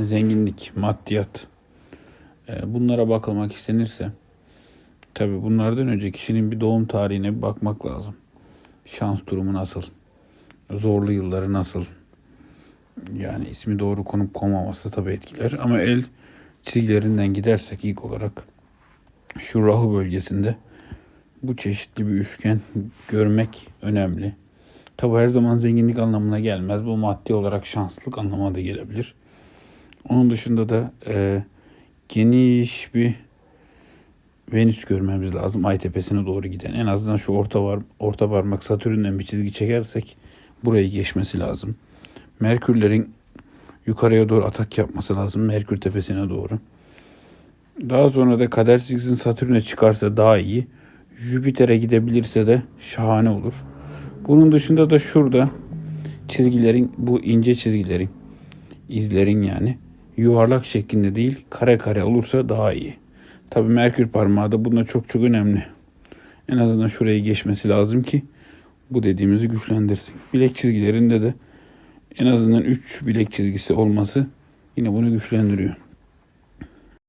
zenginlik, maddiyat. E, bunlara bakılmak istenirse tabi bunlardan önce kişinin bir doğum tarihine bir bakmak lazım. Şans durumu nasıl? Zorlu yılları nasıl? Yani ismi doğru konup konmaması tabi etkiler. Ama el çizgilerinden gidersek ilk olarak şu rahu bölgesinde bu çeşitli bir üçgen görmek önemli. Tabi her zaman zenginlik anlamına gelmez. Bu maddi olarak şanslılık anlamına da gelebilir. Onun dışında da e, geniş bir Venüs görmemiz lazım. Ay tepesine doğru giden. En azından şu orta var orta parmak Satürn'den bir çizgi çekersek burayı geçmesi lazım. Merkürlerin yukarıya doğru atak yapması lazım. Merkür tepesine doğru. Daha sonra da kader çizgisinin Satürn'e çıkarsa daha iyi. Jüpiter'e gidebilirse de şahane olur. Bunun dışında da şurada çizgilerin bu ince çizgilerin izlerin yani yuvarlak şeklinde değil kare kare olursa daha iyi. Tabi Merkür parmağı da bunda çok çok önemli. En azından şurayı geçmesi lazım ki bu dediğimizi güçlendirsin. Bilek çizgilerinde de en azından 3 bilek çizgisi olması yine bunu güçlendiriyor.